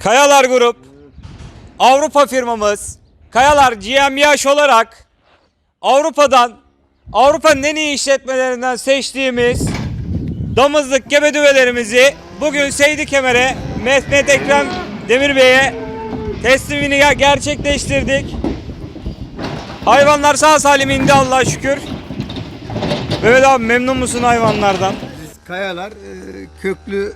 Kayalar Grup, Avrupa firmamız, Kayalar GmbH olarak Avrupa'dan, Avrupa'nın en iyi işletmelerinden seçtiğimiz damızlık gebe düvelerimizi bugün Seydi Kemer'e Mehmet Ekrem Demir Bey'e teslimini gerçekleştirdik. Hayvanlar sağ salim indi Allah'a şükür. Mehmet abi memnun musun hayvanlardan? Kayalar e, köklü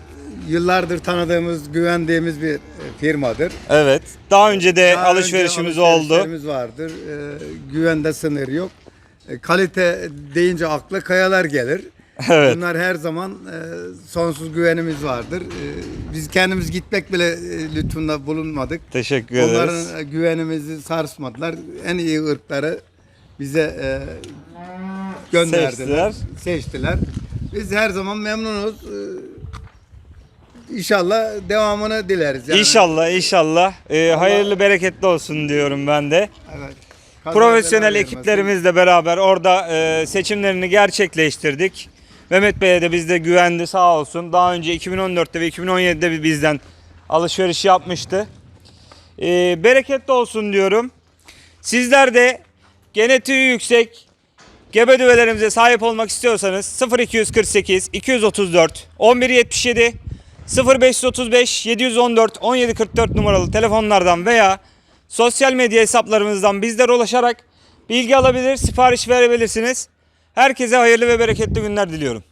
yıllardır tanıdığımız, güvendiğimiz bir e, firmadır. Evet. Daha önce de Daha önce alışverişimiz oldu. alışverişlerimiz vardır. E, güvende sınır yok. E, kalite deyince akla kayalar gelir. Evet. Bunlar her zaman e, sonsuz güvenimiz vardır. E, biz kendimiz gitmek bile e, lütfunda bulunmadık. Teşekkür ederiz. Onların e, güvenimizi sarsmadılar. En iyi ırkları bize e, gönderdiler. Seçtiler. Seçtiler. Biz her zaman memnunuz. E, İnşallah devamını dileriz. Yani, İnşallah inşallah Ee, hayırlı bereketli olsun diyorum ben de. Evet. Kaza Profesyonel vermesin. ekiplerimizle beraber orada e, seçimlerini gerçekleştirdik. Mehmet Bey'e de bizde güvendi sağ olsun. Daha önce 2014'te ve 2017'de bir bizden alışveriş yapmıştı. Ee, bereketli olsun diyorum. Sizler de genetiği yüksek gebe düvelerimize sahip olmak istiyorsanız 0248 234 1177 0535 714 1744 numaralı telefonlardan veya sosyal medya hesaplarımızdan bizlere ulaşarak bilgi alabilir, sipariş verebilirsiniz. Herkese hayırlı ve bereketli günler diliyorum.